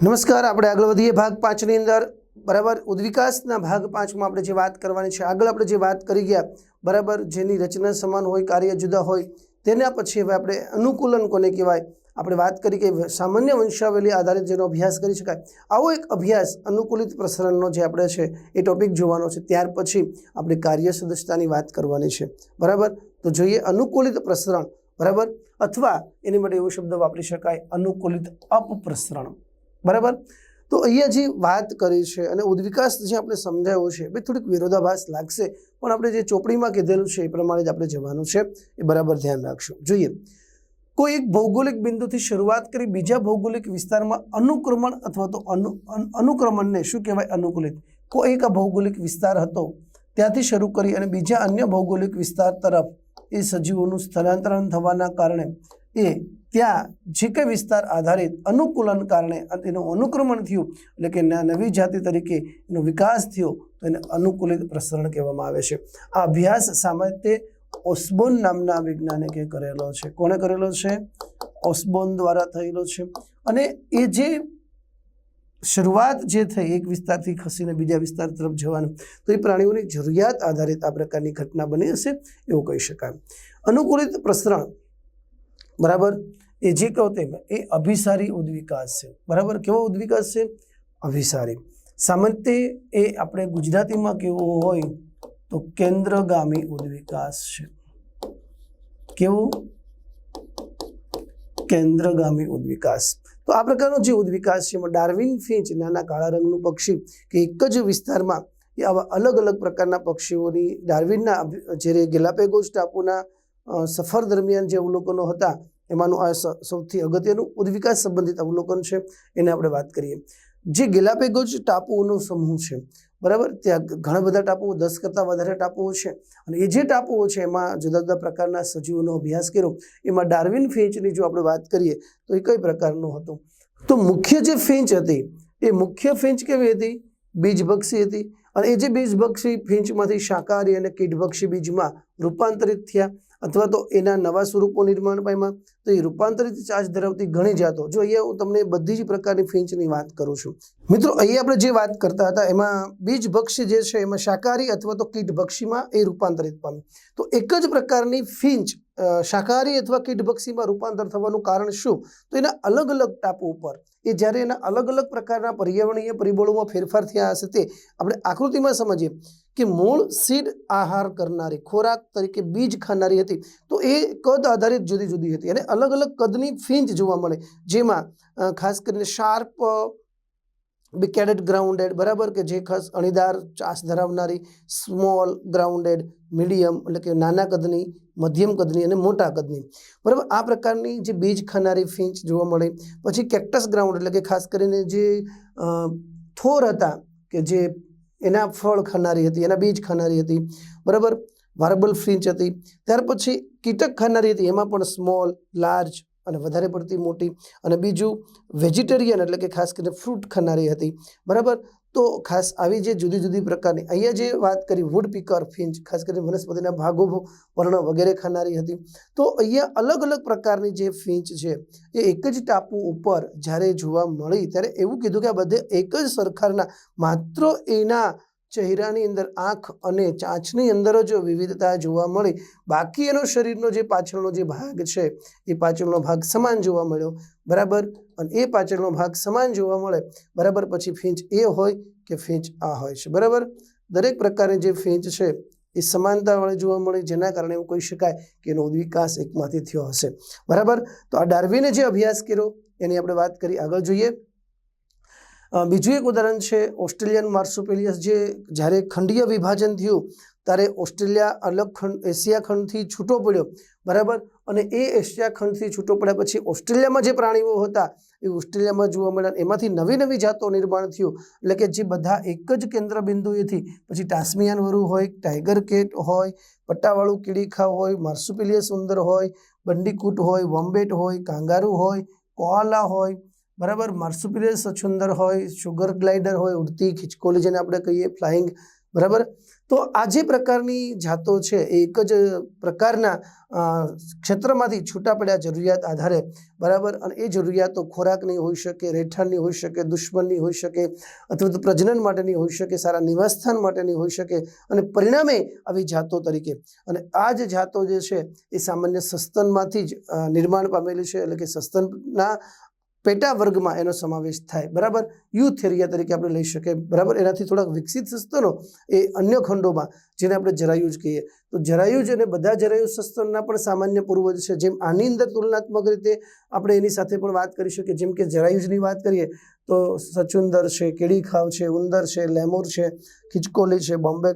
નમસ્કાર, આપણે આગળ વધીએ ભાગ પાંચની અંદર. બરાબર, ઉદ્વિકાસના ભાગ પાંચમાં આપણે જે વાત કરવાની છે, આગળ આપણે જે વાત કરી ગયા, બરાબર, જેની રચના સમાન હોય, કાર્ય જુદા હોય, તેના પછી હવે આપણે અનુકૂલન કોને કહેવાય? આપણે વાત કરી કે સામાન્ય વંશાવલી આધારિત જેનો અભ્યાસ કરી શકાય. આવો એક અભ્યાસ અનુકૂલિત પ્રસરણનો જે આપણે છે, એ ટોપિક જોવાનો છે. ત્યાર પછી આપણે કાર્ય સદસ્યતાની વાત કરવાની છે. બરાબર? તો જોઈએ અનુકૂલિત પ્રસરણ. બરાબર? અથવા એની માટે એવો શબ્દ વાપરી શકાય, અનુકૂલિત અપપ્રસરણ. બરાબર? તો અહીંયા જે વાત કરી છે અને ઉદ્વિકાસ જે આપણે સમજાયો છે એ થોડીક વિરોધાભાસ લાગશે, પણ આપણે જે ચોપડીમાં કીધેલું છે એ પ્રમાણે જ આપણે જવાનું છે, એ બરાબર ધ્યાન રાખશું. જોઈએ. કોઈ એક ભૌગોલિક બિંદુથી શરૂઆત કરી બીજા ભૌગોલિક વિસ્તારમાં અનુક્રમણ અથવા તો અનુ અનુક્રમણને શું કહેવાય અનુકૂલિત? કોઈ એક ભૌગોલિક વિસ્તાર હતો, ત્યાંથી શરૂ કરી અને બીજા અન્ય ભૌગોલિક વિસ્તાર તરફ એ સજીવોનું સ્થળાંતરણ થવાના કારણે એ ત્યાં જે કંઈ વિસ્તાર આધારિત અનુકૂલન કારણે એનું અનુક્રમણ થયું. એટલે કે નવી જાતિ તરીકે એનો વિકાસ થયો, તો એને અનુકૂલિત પ્રસરણ કહેવામાં આવે છે. આ અભ્યાસ સામાન્ય ઓસ્બોન નામના વૈજ્ઞાનિકે કરેલો છે. કોણે કરેલો છે? ઓસ્બોન દ્વારા થયેલો છે. અને એ જે શરૂઆત જે થઈ, એક વિસ્તારથી ખસીને બીજા વિસ્તાર તરફ જવાનું, તો એ પ્રાણીઓની જરૂરિયાત આધારિત આ પ્રકારની ઘટના બની હશે, એવું કહી શકાય. અનુકૂલિત પ્રસરણ બરાબર? એ જે કહો તેમ, એ અભિસારી ઉદ્વિકાસ છે. બરાબર? કેવો ઉદ્વિકાસ છે? અભિસારી. સામાન્ય એ આપણે ગુજરાતીમાં કેવું હોય તો કેન્દ્રગામી ઉદ્વિકાસ છે. કેવું? કેન્દ્રગામી ઉદ્વિકાસ. તો આ પ્રકારનો જે ઉદ્વિકાસ છે, એમાં ડાર્વિન ફિંચ નાના કાળા રંગનું પક્ષી કે એક જ વિસ્તારમાં એ આવા અલગ અલગ પ્રકારના પક્ષીઓની ડાર્વિનના જ્યારે ગેલાપેગોસ ટાપુના સફર દરમિયાન જે અવલોકનો હતા, એમાંનું આ સૌથી અગત્યનું ઉદ્વિકાસ સંબંધિત અવલોકન છે, એને આપણે વાત કરીએ. જે ગેલાપેગોજ ટાપુઓનો સમૂહ છે, બરાબર? ત્યાં ઘણા બધા ટાપુઓ, દસ કરતાં વધારે ટાપુઓ છે. અને એ જે ટાપુઓ છે, એમાં જુદા જુદા પ્રકારના સજીવોનો અભ્યાસ કર્યો. એમાં ડાર્વિન ફેંચની જો આપણે વાત કરીએ, તો એ કઈ પ્રકારનો હતો? તો મુખ્ય જે ફેંચ હતી, એ મુખ્ય ફેંચ કેવી હતી? બીજભક્ષી હતી. અને એ જે બીજભક્ષી ફેંચમાંથી શાકાહારી અને કીટભક્ષી બીજમાં રૂપાંતરિત થયા. અથવા તો એના નવા સ્વરૂપો નિર્માણ પામ્યા, તો એ રૂપાંતરિત ચાર્જ ધરાવતી ઘણી જાતો. જો અહીંયા હું તમને બધી જ પ્રકારની ફિંચની વાત કરું છું. મિત્રો, અહીંયા આપણે જે વાત કરતા હતા, એમાં બીજભક્ષી જે છે, એમાં શાકાહારી અથવા તો કીટભક્ષીમાં એ રૂપાંતરિત પામે તો એક જ પ્રકારની ફિંચ શાકાહારી અથવા કીટભક્ષીમાં રૂપાંતર થવાનું કારણ શું? તો એના અલગ અલગ ટાપુ ઉપર. એ જ્યારે એના અલગ અલગ પ્રકારના પર્યાવરણીય પરિબળોમાં ફેરફાર થયા હશે તે આપણે આકૃતિમાં સમજીએ. કે મૂળ સીડ આહાર કરનારી, ખોરાક તરીકે બીજ ખાનારી હતી. તો એ કદ આધારિત જુદી જુદી હતી અને અલગ અલગ કદની ફિંચ જોવા મળે. જેમાં ખાસ કરીને શાર્પ બિકેડેડ ગ્રાઉન્ડેડ, બરાબર કે જે ખાસ અણીદાર ચાસ ધરાવનારી, સ્મોલ ગ્રાઉન્ડેડ, મીડિયમ એટલે કે નાના કદની, મધ્યમ કદની અને મોટા કદની. બરાબર? આ પ્રકારની જે બીજ ખાનારી ફિંચ જોવા મળે. પછી કેક્ટસ ગ્રાઉન્ડ એટલે કે ખાસ કરીને જે થોર હતા કે જે એના ફળ ખાનારી હતી, એના બીજ ખાનારી હતી, બરાબર? વાર્બલ ફ્રિન્ચ હતી. ત્યાર પછી કીટક ખાનારી હતી, એમાં પણ સ્મોલ, લાર્જ અને વધારે પડતી મોટી અને બીજું વેજીટેરિયન એટલે કે ખાસ કરીને ફ્રૂટ ખાનારી હતી, બરાબર? તો ખાસ આવી જે જુદી જુદી પ્રકારની, અહીંયા જે વાત કરી વુડ પીકર ફિંચ ખાસ કરીને વનસ્પતિના ભાગો વર્ણ વગેરે ખાનારી હતી. તો અહીંયા અલગ અલગ પ્રકારની જે ફિંચ છે, એ એક જ ટાપુ ઉપર જ્યારે જોવા મળી ત્યારે એવું કીધું કે આ બધે એક જ સરખારના, માત્ર એના ચહેરાની અંદર આંખ અને ચાંચની અંદર જ વિવિધતા જોવા મળી. બાકી એનો શરીરનો જે પાછળનો જે ભાગ છે, એ પાછળનો ભાગ સમાન જોવા મળ્યો. બરાબર? અને એ પાછળનો ભાગ સમાન જોવા મળે. બરાબર? પછી ફીંચ એ હોય કે ફીંચ આ હોય છે. બરાબર? દરેક પ્રકારની જે ફીંચ છે, એ સમાનતાવાળી જોવા મળે, જેના કારણે એવું કહી શકાય કે એનો વિકાસ એકમાંથી થયો હશે. બરાબર? તો આ ડાર્વિને જે અભ્યાસ કર્યો, એની આપણે વાત કરી. આગળ જોઈએ. બીજું એક ઉદાહરણ છે ઓસ્ટ્રેલિયન માર્સુપેલિયસ જે જ્યારે ખંડીય વિભાજન થયું, ત્યારે ઓસ્ટ્રેલિયા અલગ ખંડ, એશિયા ખંડથી છૂટો પડ્યો, બરાબર? અને એ એશિયા ખંડથી છૂટો પડ્યા પછી ઓસ્ટ્રેલિયામાં જે પ્રાણીઓ હતા, એ ઓસ્ટ્રેલિયામાં જોવા મળ્યા એમાંથી નવી નવી જાતો નિર્માણ થયું. એટલે કે જે બધા એક જ કેન્દ્ર બિંદુએથી પછી ટાસ્મિયાન વરુ હોય ટાઈગર કેટ હોય, પટ્ટાવાળું કીડીખા હોય, માર્સુપેલિયસ ઉંદર હોય, બંડીકૂટ હોય, વોમ્બેટ હોય, કાંગારૂ હોય, કોઆલા હોય બરાબર? માર્સુપિલિયસ સછુંદર હોય, સુગર ગ્લાઇડર હોય, ઉડતી ખિચકોલી જેને આપણે કહીએ, ફ્લાઇંગ, બરાબર? તો આ જે પ્રકારની જાતો છે, એ એક જ પ્રકારના ક્ષેત્રમાંથી છૂટા પડ્યા જરૂરિયાત આધારે, બરાબર? અને એ જરૂરિયાતો ખોરાકની હોઈ શકે, રહેઠાણની હોઈ શકે, દુશ્મનની હોઈ શકે અથવા તો પ્રજનન માટેની હોઈ શકે, સારા નિવાસસ્થાન માટેની હોઈ શકે, અને પરિણામે આવી જાતો તરીકે. અને આ જ જાતો જે છે, એ સામાન્ય સસ્તનમાંથી જ નિર્માણ પામેલી છે, એટલે કે સસ્તનના પેટા વર્ગમાં એનો સમાવેશ થાય. બરાબર? યુથેરિયા તરીકે આપણે લઈ શકીએ બરાબર? એનાથી થોડાક વિકસિત સસ્તનો એ અન્ય ખંડોમાં જેને આપણે જરાયુજ કહીએ. તો જરાયુજ અને બધા જરાયુજ સસ્તનના પણ સામાન્ય પૂર્વજ છે. જેમ આની અંદર તુલનાત્મક રીતે આપણે એની સાથે પણ વાત કરી શકીએ. જેમ કે જરાયુજની વાત કરીએ, તો સચુંદર છે, કેડીખાવ છે, ઉંદર છે, લેમોર છે, ખિચકોલી છે, બોમ્બે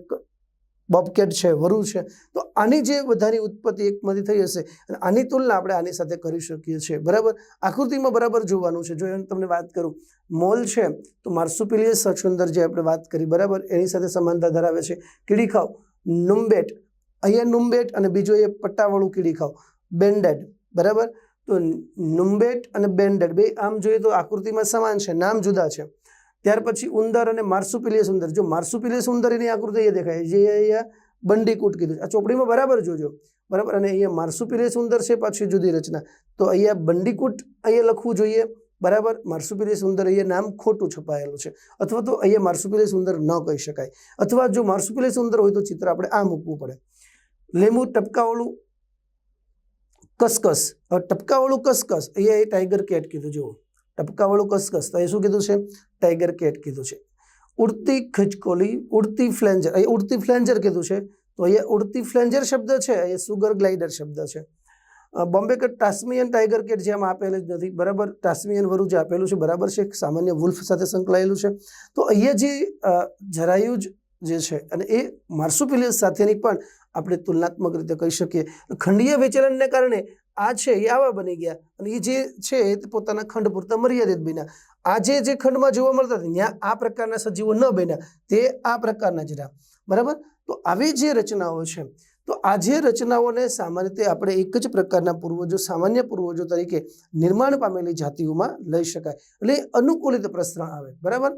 બોબકેટ છે, વરુ છે, તો આની જે બધાની ઉત્પત્તિ એકમાંથી થઈ હશે, અને આની તુલના આપણે આની સાથે કરી શકીએ છીએ. બરાબર? આકૃતિમાં બરાબર જોવાનું છે. જો એમ તમને વાત કરું, મોલ છે, તો માર્સુપિલિયસ સચુંદર જે આપણે વાત કરી, બરાબર? એની સાથે સમાનતા ધરાવે છે. કીડીખાવ નુમ્બેટ, અહીંયા નુમ્બેટ અને બીજો એ પટ્ટાવાળું કીડીખાવ બેન્ડેડ, બરાબર? તો નુમ્બેટ અને બેન્ડેડ, બે આમ જોઈએ તો આકૃતિમાં સમાન છે, નામ જુદા છે. ત્યાર પછી ઉંદર અને માર્સુપિલિયસ ઉંદર. જો માર્સુપિલિયસ ઉંદર એની આકૃતિ એ દેખાય જે અહીંયા બંડીકૂટ કીધું આ ચોપડીમાં બરાબર જોજો. બરાબર? અને અહીંયા માર્સુપિલિયસ ઉંદર છે પાછી જુદી રચના. તો અહીંયા બંડીકૂટ અહીંયા લખવું જોઈએ. બરાબર? માર્સુપિલિયસ ઉંદર અહીંયા નામ ખોટું છપાયેલું છે. અથવા તો અહીંયા માર્સુપિલિયસ ઉંદર ન કહી શકાય. અથવા જો માર્સુપિલિયસ ઉંદર હોય તો ચિત્ર આપણે આ મૂકવું પડે. લેમુ ટપકાવાળું કસકસ. ટપકાવાળું કસકસ. અહીંયા એ ટાઈગર કેટ કીધું, જુઓ. ટપકાવાળું કસકસ. તો એ શું કીધું છે? ટાઈગર કેટ કીધું છે. ઉડતી ખિચકોલી, ઉડતી ફ્લેન્જર અહીંયા ઉડતી ફ્લેન્જર કીધું છે. તો અહીંયા ઉડતી ફ્લેન્જર શબ્દ છે એ સુગર ગ્લાઇડર શબ્દ છે. Bombay cat Tasmanian tiger cat જે આમાં આપેલ જ નથી. બરાબર? ટાસ્મિયન વરુ જે આપેલું છે. બરાબર છે? સામાન્ય વુલ્ફ સાથે સંકળાયેલું છે. તો અહીંયા જે જરાયુજ જે છે અને એ માર્સુપિલિયસ સાથેની પણ આપણે તુલનાત્મક રીતે કહી શકીએ. ખંડીય વિચલનને કારણે આ છે, એ આવા બની ગયા. અને એ જે છે તે પોતાના ખંડ પૂરતા મર્યાદિત બન્યા. આજે જે ખંડમાં જોવા મળતા હતા, ત્યાં આ પ્રકારના સજીવો ન બન્યા. તે આ પ્રકારના જ રહ્યા. બરાબર? તો આવી જે રચનાઓ છે, તો આ જે રચનાઓને સામાન્ય રીતે આપણે એક જ પ્રકારના પૂર્વજો, સામાન્ય પૂર્વજો તરીકે નિર્માણ પામેલી જાતિઓમાં લઈ શકાય. એટલે અનુકૂલિત પ્રસરણ આવે. બરાબર?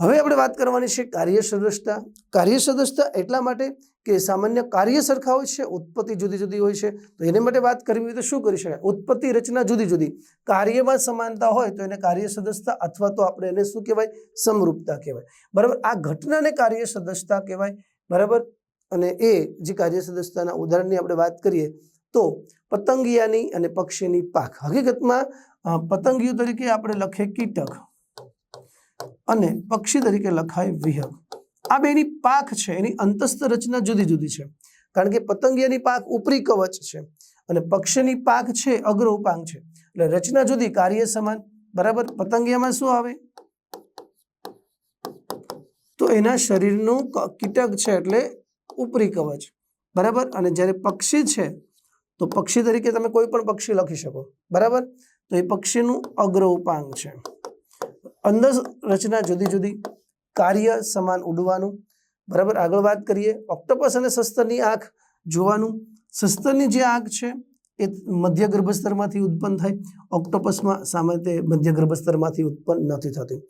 હવે આપણે વાત કરવાની છે કાર્ય સદસ્યતા કાર્ય સદસ્યતા એટલા માટે કે સામાન્ય કાર્ય સરખા હોય છે, ઉત્પત્તિ જુદી જુદી હોય છે, તો એને માટે વાત કરવી હોય તો શું કરી શકાય? ઉત્પત્તિ રચના જુદી જુદી. કાર્યમાં સમાનતા હોય તો એને કાર્ય સદસ્યતા અથવા તો આપણે એને શું કહેવાય? સમરૂપતા કહેવાય. બરાબર? આ ઘટનાને કાર્ય સદસ્યતા કહેવાય. બરાબર? અને એ જે કાર્ય સદસ્યતાના ઉદાહરણની આપણે વાત કરીએ, તો પતંગિયાની અને પક્ષીની પાક. હકીકતમાં પતંગિયું તરીકે આપણે લખીએ કીટક અને પક્ષી તરીકે લખાય વિહગ. આ બેની પાક છે, એની અંતસ્થ રચના જુદી જુદી છે. કારણ કે પતંગિયાની પાક ઉપરી કવચ છે અને પક્ષીની પાક છે અગ્ર ઉપાંગ છે. એટલે રચના જુદી, કાર્ય સમાન. બરાબર? પતંગિયામાં શું આવે? તો એના શરીરનું કીટક છે એટલે ઉપરી કવચ. બરાબર? અને જ્યારે પક્ષી છે, તો પક્ષી તરીકે તમે કોઈ પણ પક્ષી લખી શકો. બરાબર? તો એ પક્ષીનું અગ્ર ઉપાંગ છે. અંદર રચના જુદી જુદી. કાર્ય સમાન ઉડવાનું. બરાબર, આગળ વાત કરીએ. ઓક્ટોપસ અને સસ્તરની આંખ જોવાનું. સસ્તરની જે આંખ છે, એ મધ્ય ગર્ભસ્તરમાંથી ઉત્પન્ન થાય. ઓક્ટોપસમાં સામાન્ય રીતે મધ્ય ગર્ભસ્તરમાંથી ઉત્પન્ન નથી થતી.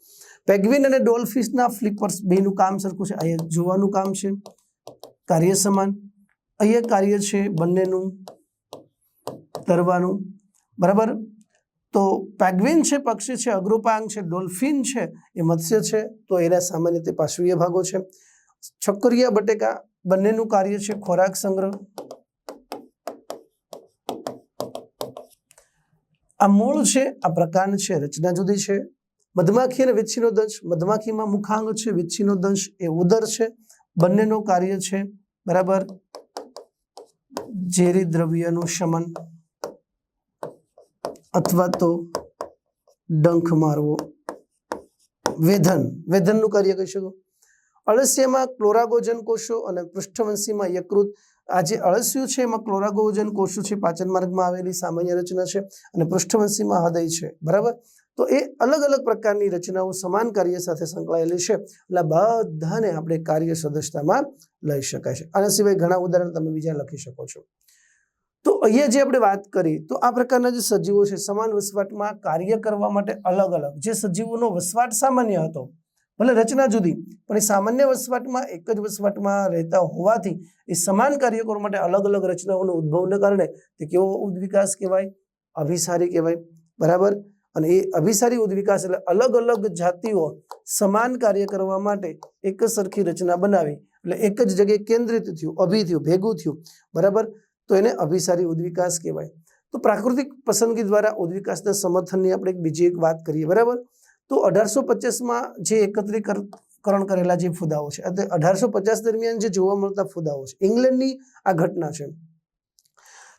પેગ્વિન અને ડોલ્ફિશના ફ્લિપર્સ બેનું કામ સરખું છે. અહીંયા જોવાનું કામ છે. કાર્ય સમાન. અહીંયા કાર્ય છે બંનેનું. તરવાનું. બરાબર? તો પેગ્વિન છે, પક્ષી છે, અગ્રુપાંગ છે, ડોલ્ફિન છે, એ મત્સ્ય છે, તો એના સામાન્ય રીતે પાશ્વીય ભાગો છે. છકરિયા બટેકા બંનેનું કાર્ય છે ખોરાક સંગ્રહ. આ મૂળ છે, આ પ્રકાંડ છે, રચના જુદી છે. મધમાખી અને વિચ્છીનો દંશ. મધમાખીમાં મુખાંગ છે વિચ્છીનો દંશ એ ઉદર છે. બંનેનું કાર્ય છે, બરાબર. ઝેરી દ્રવ્યનું શમન. અથવા તો ડંખ મારવો. વેધન. વેધનનું કાર્ય કહી શકો. અળસિયામાં ક્લોરાગોજન કોષો અને પૃષ્ઠવંશીમાં યકૃત. આ જે અળસિયું છે, એમાં ક્લોરાગોજન કોષો છે, પાચન માર્ગમાં આવેલી સામાન્ય રચના છે અને પૃષ્ઠવંશીમાં હૃદય છે. બરાબર? તો એ અલગ અલગ પ્રકારની રચનાઓ સમાન કાર્ય સાથે સંકળાયેલી છે. એટલે બધાને આપણે કાર્ય સદસ્યતામાં લઈ શકાય છે. આના સિવાય ઘણા ઉદાહરણ તમે બીજા લખી શકો છો. અહીંયા જે આપણે વાત કરી, તો આ પ્રકારના જે સજીવો છે, સમાન વસવાટમાં કાર્ય કરવા માટે અલગ અલગ. જે સજીવોનો વસવાટ સામાન્ય હતો, ભલે રચના જુદી, પણ એ સામાન્ય વસવાટમાં, એક જ વસવાટમાં રહેતા હોવાથી એ સમાન કાર્ય કરવા માટે અલગ અલગ રચનાઓનો ઉદ્ભવને કારણે તે કેવો ઉદ્વિકાસ કહેવાય? અભિસારી કહેવાય. બરાબર? અને એ અભિસારી ઉદ્વિકાસ એટલે અલગ અલગ જાતિઓ સમાન કાર્ય કરવા માટે એક સરખી રચના બનાવી. એટલે એક જ જગ્યાએ કેન્દ્રિત થયું, અભિ થયું, ભેગું થયું. બરાબર? તો એને અભિસારી ઉદ્વિકાસ કહેવાય. તો પ્રાકૃતિક પસંદગી દ્વારા ઉદ્વિકાસના સમર્થનની આપણે એક બીજી એક વાત કરીએ, બરાબર? તો અઢારસો પચાસમાં જે એકત્રીકરણ કરેલા જે ફુદાઓ છે અઢારસો પચાસ દરમિયાન જે જોવા મળતા ફુદાઓ છે, ઇંગ્લેન્ડની આ ઘટના છે.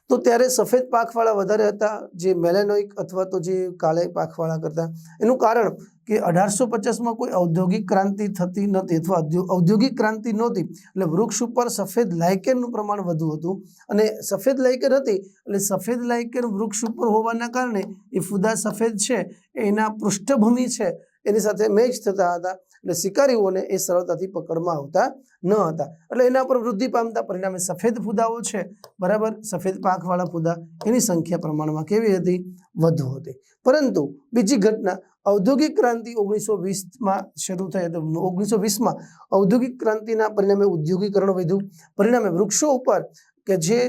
તો ત્યારે સફેદ પાખવાળા વધારે હતા, જે મેલેનોઇક અથવા તો જે કાળે પાખવાળા કરતા. એનું કારણ કે અઢારસો પચાસમાં કોઈ ઔદ્યોગિક ક્રાંતિ થતી નહોતી અથવા ઔદ્યોગિક ક્રાંતિ નહોતી, એટલે વૃક્ષ ઉપર સફેદ લાયકેરનું પ્રમાણ વધુ હતું. અને સફેદ લાયકેર હતી, એટલે સફેદ લાયકેર વૃક્ષ ઉપર હોવાના કારણે એ ફુદા સફેદ છે, એના પૃષ્ઠભૂમિ છે, એની સાથે મેચ થતા હતા. એટલે શિકારીઓને એ સરળતાથી પકડમાં આવતા ન હતા. એટલે એના પર વૃદ્ધિ પામતા પરિણામે સફેદ ફુદાઓ છે. બરાબર? સફેદ પાંખવાળા ફુદા એની સંખ્યા પ્રમાણમાં કેવી હતી? વધુ હતી. પરંતુ બીજી ઘટના, ઔદ્યોગિક ક્રાંતિ ઓગણીસો વીસમાં શરૂ થઈ હતી. ઓગણીસો વીસમાં ઔદ્યોગિક ક્રાંતિના પરિણામે ઉદ્યોગીકરણ વધ્યું. પરિણામે વૃક્ષો ઉપર કે જે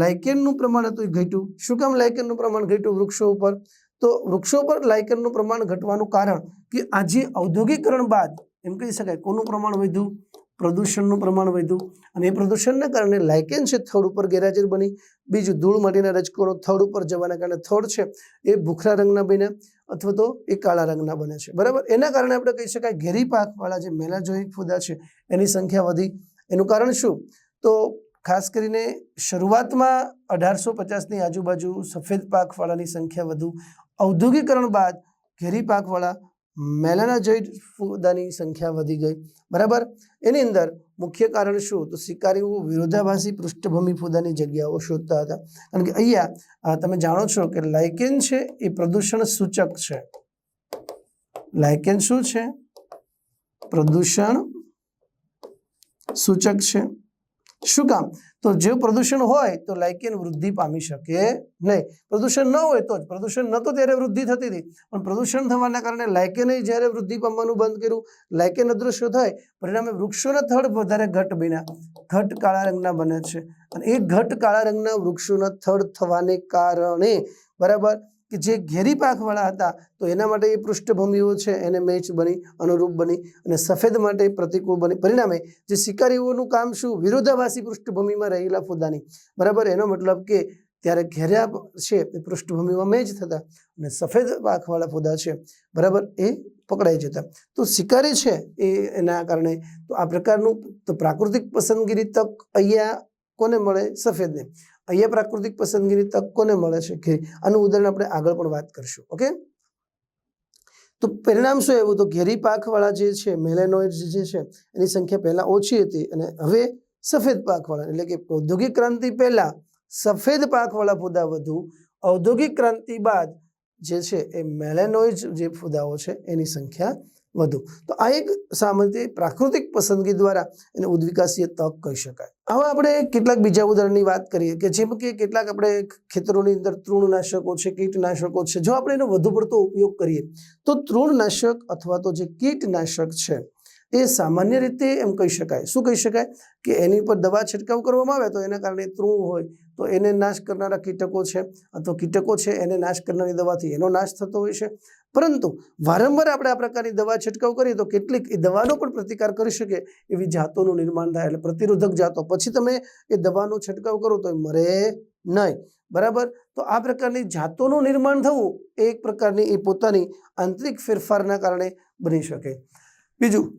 લાયકેનનું પ્રમાણ હતું એ ઘટ્યું. શું કામ લાયકેનનું પ્રમાણ ઘટ્યું વૃક્ષો ઉપર? તો વૃક્ષો પર લાયકનનું પ્રમાણ ઘટવાનું કારણ કે આજે ઔદ્યોગિકરણ બાદ એમ કહી શકાય કોનું પ્રમાણ વધ્યું? પ્રદૂષણનું પ્રમાણ વધ્યું અને એ પ્રદૂષણના કારણે લાયકેન છે થડ ઉપર ગેરહાજર બની. બીજું ધૂળ માટીના રજકણો થડ ઉપર જવાના કારણે થડ છે એ ભૂખરા રંગના બને અથવા તો એ કાળા રંગના બને છે. બરાબર? એના કારણે આપણે કહી શકાય ઘેરી પાકવાળા જે મેલાજોઈ ફૂદા છે એની સંખ્યા વધી. એનું કારણ શું? તો ખાસ કરીને શરૂઆતમાં અઢારસો પચાસની આજુબાજુ સફેદ પાકવાળાની સંખ્યા વધુ. ઔદ્યોગિકરણ બાદ ઘેરી પાકવાળા મેલાનાજોઇડ ફૂદાની સંખ્યા વધી ગઈ. બરાબર? એની અંદર મુખ્ય કારણ શું? તો શિકારીઓ વિરોધાભાસી પૃષ્ઠભૂમિ ફૂદાની જગ્યાઓ શોધતા હતા. કારણ કે અહીંયા તમે જાણો છો કે લાઇકેન છે એ પ્રદૂષણ સૂચક છે. લાઇકેન શું છે? પ્રદૂષણ સૂચક છે. શું કામ? તો જે પ્રદૂષણ હોય તો લાઇકેન વૃદ્ધિ પામી શકે નહીં. પ્રદૂષણ ન હોય તો જ. પ્રદૂષણ નહોતું ત્યારે વૃદ્ધિ થતી હતી. પણ પ્રદૂષણ થવાના કારણે લાઇકેને જ્યારે વૃદ્ધિ પામવાનું બંધ કર્યું, લાઇકેન અદૃશ્ય થાય. પરિણામે વૃક્ષોના થડ વધારે ઘટ બન્યા. ઘટ કાળા રંગના બને છે. અને એ ઘટ કાળા રંગના વૃક્ષોના થડ થવાને કારણે બરાબર કે જે ઘેરી પાકવાળા હતા, તો એના માટે એ પૃષ્ઠભૂમિઓ છે, એને મેચ બની, અનુરૂપ બની અને સફેદ માટે પ્રતિકૂળ બની. પરિણામે જે શિકારીઓનું કામ શું? વિરોધાભાસી પૃષ્ઠભૂમિમાં રહેલા ફુદાની. બરાબર? એનો મતલબ કે ત્યારે ઘેર્યા છે, એ પૃષ્ઠભૂમિમાં મેચ થતા અને સફેદ પાંખવાળા ફુદા છે. બરાબર? એ પકડાઈ જતા. તો શિકારી છે, એ એના કારણે તો આ પ્રકારનું તો પ્રાકૃતિક પસંદગીની તક અહીંયા કોને મળે? સફેદને. અહીંયા પ્રાકૃતિક પસંદગીની તક કોને મળે છે કે આનું ઉદાહરણ આપણે આગળ પણ વાત કરશું, ઓકે? તો પરિણામ શું એવું તો ઘેરી પાકવાળા જે છે મેલેનોઇડ જે છે, એની સંખ્યા પહેલાં ઓછી હતી અને હવે સફેદ પાકવાળા, એટલે કે ઔદ્યોગિક ક્રાંતિ પહેલાં સફેદ પાકવાળા ફુદા વધુ, ઔદ્યોગિક ક્રાંતિ બાદ જે છે એ મેલેનોઇડ જે ફૂદાઓ છે એની સંખ્યા વધુ. તો આ એક સામાન્ય પ્રાકૃતિક પસંદગી દ્વારા એને ઉદ્વિકાસીય તક કહી શકાય. હવે આપણે કેટલાક બીજા ઉદાહરણની વાત કરીએ કે જેમ કે કેટલાક આપણે ખેતરોની અંદર તૃણનાશકો છે, કીટનાશકો છે. જો આપણે એનો વધુ પડતો ઉપયોગ કરીએ, તો તૃણનાશક અથવા તો જે કીટનાશક છે, એ સામાન્ય રીતે એમ કહી શકાય. શું કહી શકાય? કે એની ઉપર દવા છંટકાવ કરવામાં આવે તો એના કારણે તૃણ હોય, તો એને નાશ કરનારા કીટકો છે, અથવા કીટકો છે, એને નાશ કરનારી દવાથી એનો નાશ થતો હોય છે. પરંતુ વારંવાર આપણે આ પ્રકારની દવા છંટકાવ કરીએ તો કેટલીક એ દવાનો પણ પ્રતિકાર કરી શકે એવી જાતોનું નિર્માણ થાય એટલે પ્રતિરોધક જાતો. પછી તમે એ દવાનો છંટકાવ કરો તો એ મરે નહીં. બરાબર? તો આ પ્રકારની જાતોનું નિર્માણ થવું એ એક પ્રકારની એ પોતાની આંતરિક ફેરફારના કારણે બની શકે. બીજું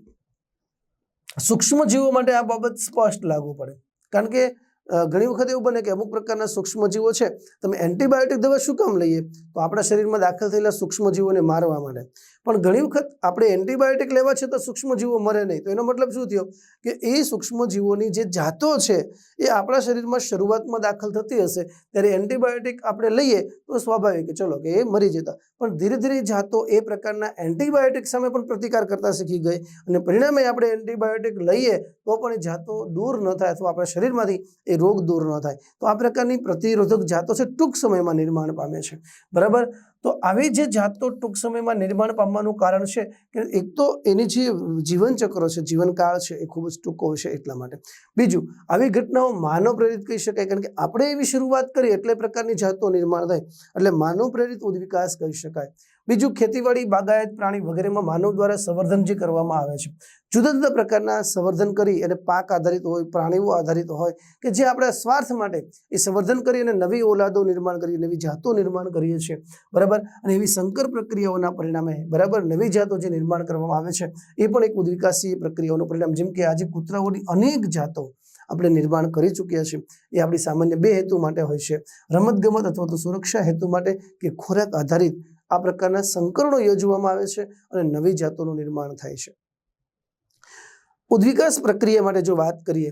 સૂક્ષ્મ જીવો માટે આ બાબત સ્પષ્ટ લાગુ પડે. કારણ કે ઘણી વખત એવું બને કે અમુક પ્રકારના સૂક્ષ્મજીવો છે, તમે એન્ટીબાયોટિક દવા શું કામ લઈએ? તો આપણા શરીરમાં દાખલ થયેલા સૂક્ષ્મજીવોને મારવા માટે. પણ ઘણી વખત આપણે એન્ટીબાયોટિક લેવા છતાં સૂક્ષ્મજીવો મરે નહીં. તો એનો મતલબ શું થયો? કે એ સૂક્ષ્મજીવોની જે જાતો છે, એ આપણા શરીરમાં શરૂઆતમાં દાખલ થતી હશે. ત્યારે એન્ટીબાયોટિક આપણે લઈએ તો સ્વાભાવિક ચલો કે એ મરી જતા. પણ ધીરે ધીરે જાતો એ પ્રકારના એન્ટીબાયોટિક સામે પણ પ્રતિકાર કરતા શીખી ગઈ. અને પરિણામે આપણે એન્ટીબાયોટિક લઈએ તો પણ એ જાતો દૂર ન થાય અથવા આપણા શરીરમાંથી એ રોગ દૂર ન થાય. તો આ પ્રકારની પ્રતિરોધક જાતો છે ટૂંક સમયમાં નિર્માણ પામે છે. બરાબર? તો આવી જે જાતો ટૂંક સમયમાં નિર્માણ પામવાનું કારણ છે કે એક તો એની જે જીવનચક્ર છે, જીવનકાળ છે એ ખૂબ જ ટૂંકો છે એટલા માટે. બીજું, આવી ઘટનાઓ માનવ પ્રેરિત કહી શકાય કારણ કે આપણે એવી શરૂઆત કરી એટલે પ્રકારની જાતો નિર્માણ થાય. એટલે માનવ પ્રેરિત ઉદ્વિકાસ કહી શકાય. બીજું ખેતીવાડી, બાગાયત પ્રાણી વગેરેમાં માનવ દ્વારા સંવર્ધન જે કરવામાં આવે છે, જુદા જુદા પ્રકારના સંવર્ધન કરી અને પાક આધારિત હોય, પ્રાણીઓ આધારિત હોય, કે જે આપણા સ્વાર્થ માટે એ સંવર્ધન કરી અને નવી ઓલાદો નિર્માણ કરી, નવી જાતો નિર્માણ કરીએ છીએ, બરાબર? અને એવી સંકર પ્રક્રિયાઓના પરિણામે, બરાબર? નવી જાતો જે નિર્માણ કરવામાં આવે છે, એ પણ એક ઉદ્વિકાસીય પ્રક્રિયાઓનું પરિણામ, જેમ કે આજે કૂતરાઓની અનેક જાતો આપણે નિર્માણ કરી ચૂક્યા છીએ, એ આપણી સામાન્ય બે હેતુ માટે હોય છે, રમતગમત અથવા તો સુરક્ષા હેતુ માટે કે ખોરાક આધારિત આ પ્રકારના સંકરણો યોજવામાં આવે છે અને નવી જાતોનું નિર્માણ થાય છે. ઉદ્વિકાસ પ્રક્રિયા માટે જો વાત કરીએ,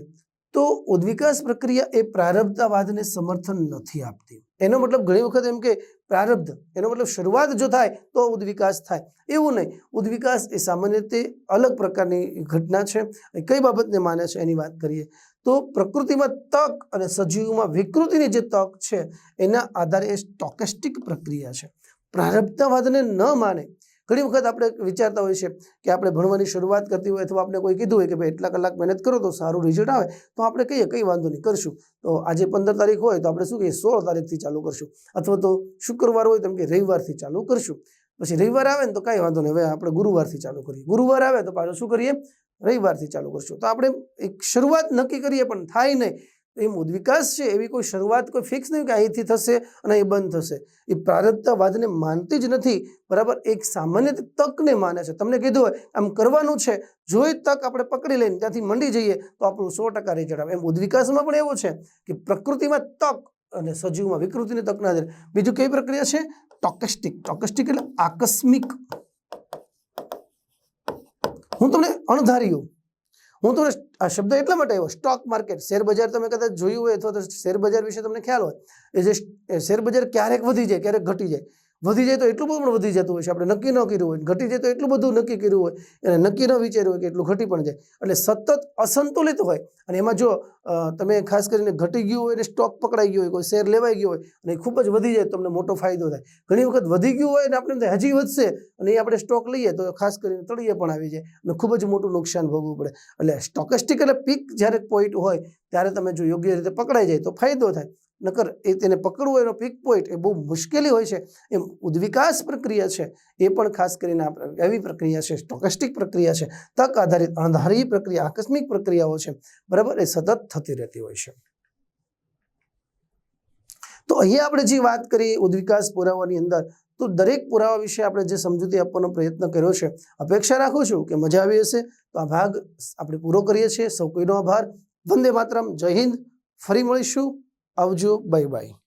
તો ઉદ્વિકાસ પ્રક્રિયા એ પ્રારબ્ધવાદને સમર્થન નથી આપતી. એનો મતલબ ઘણી વખત એમ કે પ્રારબ્ધ, એનો મતલબ શરૂઆત જો થાય તો ઉદ્વિકાસ થાય. એવું નહીં, ઉદ્વિકાસ એ સામાન્ય રીતે અલગ પ્રકારની ઘટના છે કઈ બાબતને માને છે એની વાત કરીએ, તો પ્રકૃતિમાં તક અને સજીવમાં વિકૃતિની જે તક છે, એના આધારે એ સ્ટોકેસ્ટિક પ્રક્રિયા છે. પ્રારબ્ધવાદને ન માને. ઘણી વખત આપણે વિચારતા હોઈએ છીએ કે આપણે ભણવાની શરૂઆત કરતી હોય અથવા આપણે કોઈ કીધું હોય કે ભાઈ, એટલા કલાક મહેનત કરો તો સારું રિઝલ્ટ આવે તો આપણે કહીએ, કંઈ વાંધો નહીં, કરશું તો આજે પંદર તારીખ હોય તો આપણે શું કહીએ, સોળ તારીખથી ચાલુ કરશું અથવા તો શુક્રવાર હોય તો એમ કે, રવિવારથી ચાલુ કરશું પછી રવિવાર આવે ને તો કાંઈ વાંધો નહીં, હવે આપણે ગુરુવારથી ચાલુ કરીએ. ગુરુવાર આવે તો પાછું શું કરીએ? રવિવારથી ચાલુ કરશું. તો આપણે એક શરૂઆત નક્કી કરીએ પણ થાય નહીં. એમ વિકાસ છે, એવી કોઈ શરૂઆત કોઈ ફિક્સ નહીં કે અહીંથી થશે અને એ બંધ થશે. એ પ્રારબ્ધવાદને માનતી જ નથી, બરાબર? એક સામાન્ય તકને માને છે. તમને કીધું હોય, આમ કરવાનું છે જો એ તક આપણે પકડી લઈને ત્યાંથી મંડી જઈએ, તો આપણું સો ટકા રિઝલ્ટ આવે. એમ ઉદ્વિકાસમાં પણ એવું છે કે પ્રકૃતિમાં તક અને સજીવમાં વિકૃતિની તક ના બીજું કઈ પ્રક્રિયા છે? ટોકેસ્ટિક ટોકેસ્ટિક એટલે આકસ્મિક. હું તમને અણધાર્યું. હું તમને આ શબ્દ એટલા માટે આવ્યો સ્ટોક માર્કેટ શેર બજાર તમે કદાચ જોયું હોય અથવા તો શેર બજાર વિશે તમને ખ્યાલ હોય, એ જે શેર બજાર ક્યારેક વધી જાય, ક્યારેક ઘટી જાય. વધી જાય તો એટલું બધું પણ વધી જતું હોય છે. આપણે નક્કી ન કર્યું હોય, ઘટી જાય તો એટલું બધું નક્કી કર્યું હોય. અને નક્કી ન વિચાર્યું હોય કે એટલું ઘટી પણ જાય. એટલે સતત અસંતુલિત હોય. અને એમાં જો તમે ખાસ કરીને ઘટી ગયું હોય અને સ્ટોક પકડાઈ ગયો હોય, કોઈ શેર લેવાઈ ગયો હોય અને ખૂબ જ વધી જાય તમને મોટો ફાયદો થાય. ઘણી વખત વધી ગયું હોય અને આપણે થાય હજી વધશે અને એ આપણે સ્ટોક લઈએ તો ખાસ કરીને તળિયે પણ આવી જાય અને ખૂબ જ મોટું નુકસાન ભોગવવું પડે. એટલે સ્ટોકેસ્ટિક એટલે પીક જ્યારે પોઈન્ટ હોય ત્યારે તમે જો યોગ્ય રીતે પકડાઈ જાય તો ફાયદો થાય. નકર એ તેને પકડવું એનો પીક પોઈન્ટ એ બહુ મુશ્કેલી હોય છે. એમ ઉદ્વિકાસ પ્રક્રિયા છે, એ પણ ખાસ કરીને એવી પ્રક્રિયા છે સ્ટોકેસ્ટિક પ્રક્રિયા છે, તક આધારિત અણધારી પ્રક્રિયા, આકસ્મિક પ્રક્રિયાઓ છે, બરાબર, એ સતત થતી રહેતી હોય છે. તો અહીંયા આપણે જે વાત કરી ઉદ્વિકાસ પુરાવાની અંદર, તો દરેક પુરાવા વિશે આપણે જે સમજૂતી આપવાનો પ્રયત્ન કર્યો છે, અપેક્ષા રાખું છું કે મજા આવી હશે. તો આ ભાગ આપણે પૂરો કરીએ છીએ. સૌ કોઈનો આભાર. વંદે માતરમ. જય હિન્દ. ફરી મળીશું. આવજો બાય બાય.